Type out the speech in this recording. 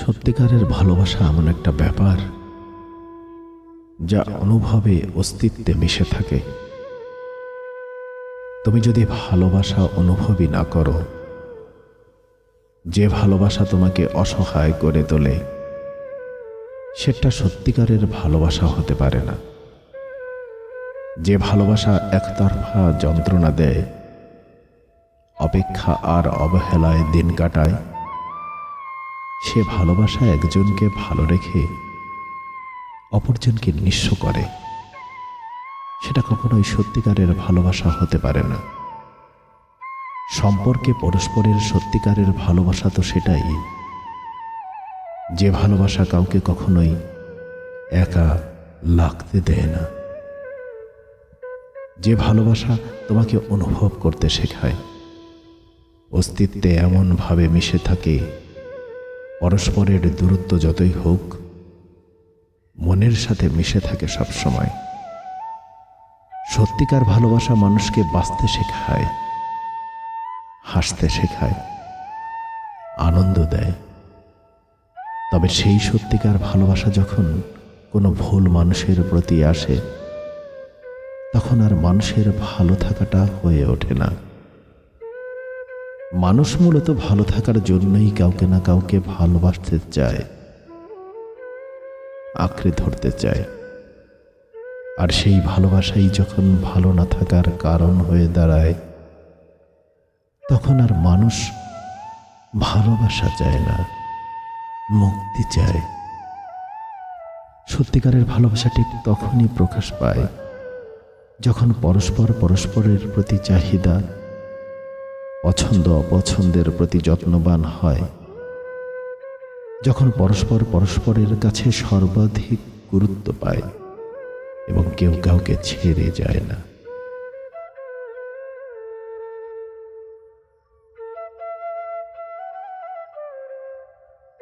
সত্যিকারের ভালোবাসা এমন একটা ব্যাপার যা অনুভবে অস্তিত্বে মিশে থাকে। তুমি যদি ভালোবাসা অনুভবই না করো, যে ভালোবাসা তোমাকে অসহায় করে তোলে, সেটা সত্যিকারের ভালোবাসা হতে পারে না। যে ভালোবাসা একতরফা যন্ত্রণা দেয়, অপেক্ষা আর অবহেলায় দিন কাটায় সে ভালোবাসা একজনকে ভালো রেখে অপরজনকে নিঃস্ব করে। সেটা কখনোই সত্যিকারের ভালোবাসা হতে পারে না। সম্পর্কে পরস্পরের সত্যিকারের ভালোবাসা তো সেটাই। যে ভালোবাসা কাউকে কখনোই একা লাগতে দেয় না। যে ভালোবাসা তোমাকে অনুভব করতে শেখায়। অস্তিত্বে এমনভাবে মিশে থাকে পরস্পরের দূরত্ব যতই হোক, মনের সাথে মিশে থাকে সবসময় সত্যিকার ভালোবাসা মানুষকে বাঁচতে শেখায়, হাসতে শেখায়, আনন্দ দেয়। তবে সেই সত্যিকার ভালোবাসা যখন কোনো ভুল মানুষের প্রতি আসে, তখন আর মানুষের ভালো থাকাটা হয়ে ওঠে না। মানুষ মূলত ভালো থাকার জন্যই কাউকে না কাউকে ভালোবাসতে চায়, আঁকড়ে ধরতে চায়। আর সেই ভালোবাসাই যখন ভালো না থাকার কারণ হয়ে দাঁড়ায়, তখন আর মানুষ ভালোবাসা চায় না, মুক্তি চায়। সত্যিকারের ভালোবাসা ঠিক তখনই প্রকাশ পায়, যখন পরস্পর পরস্পরের প্রতি চাহিদা পছন্দ অপছন্দের প্রতি যত্নবান হয়। যখন পরস্পর পরস্পরের কাছে সর্বাধিক গুরুত্ব পায় এবং কেউ কাউকে ছেড়ে যায় না।